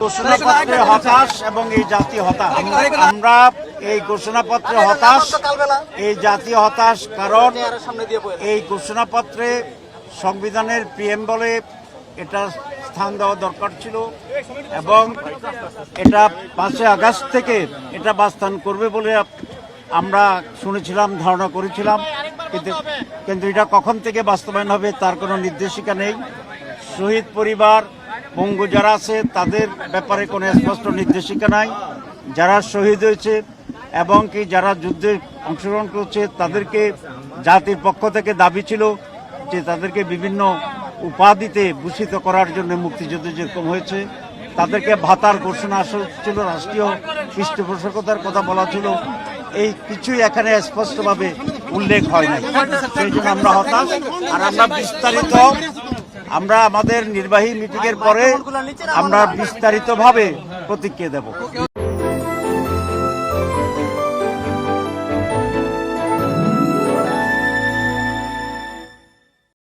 ঘোষণাপত্রে হতাশ এবং এই জাতি হতাশ। আমরা এই ঘোষণাপত্রে হতাশ, এই জাতি হতাশ কারণ এই ঘোষণাপত্রে সংবিধানের পিএম বলে এটা স্থান দেওয়া দরকার ছিল এবং এটা পাঁচই আগস্ট থেকে এটা বাস্তান করবে বলে আমরা শুনেছিলাম, ধারণা করেছিলাম। কিন্তু কিন্তু এটা কখন থেকে বাস্তবায়ন হবে তার কোনো নির্দেশিকা নেই। শহীদ পরিবার পঙ্গু যারা আছে, তাদের ব্যাপারে কোনো স্পষ্ট নির্দেশিকা নাই। যারা শহীদ হয়েছে এবং কি যারা যুদ্ধে অংশগ্রহণ করছে, তাদেরকে জাতির পক্ষ থেকে দাবি ছিল যে তাদেরকে বিভিন্ন উপাধিতে ভূষিত করার জন্য মুক্তিযুদ্ধ যেরকম হয়েছে, তাদেরকে ভাতার ঘোষণা ছিল, রাষ্ট্রীয় পৃষ্ঠপোষকতার কথা বলা ছিল। এই কিছুই এখানে স্পষ্টভাবে উল্লেখ হয় নাই। সেই জন্য আমরা হতাশ। আর আমরা বিস্তারিত আমরা আমাদের নির্বাহী মিটিংয়ের পরে আমরা বিস্তারিতভাবে প্রতিক্রিয়া দেব।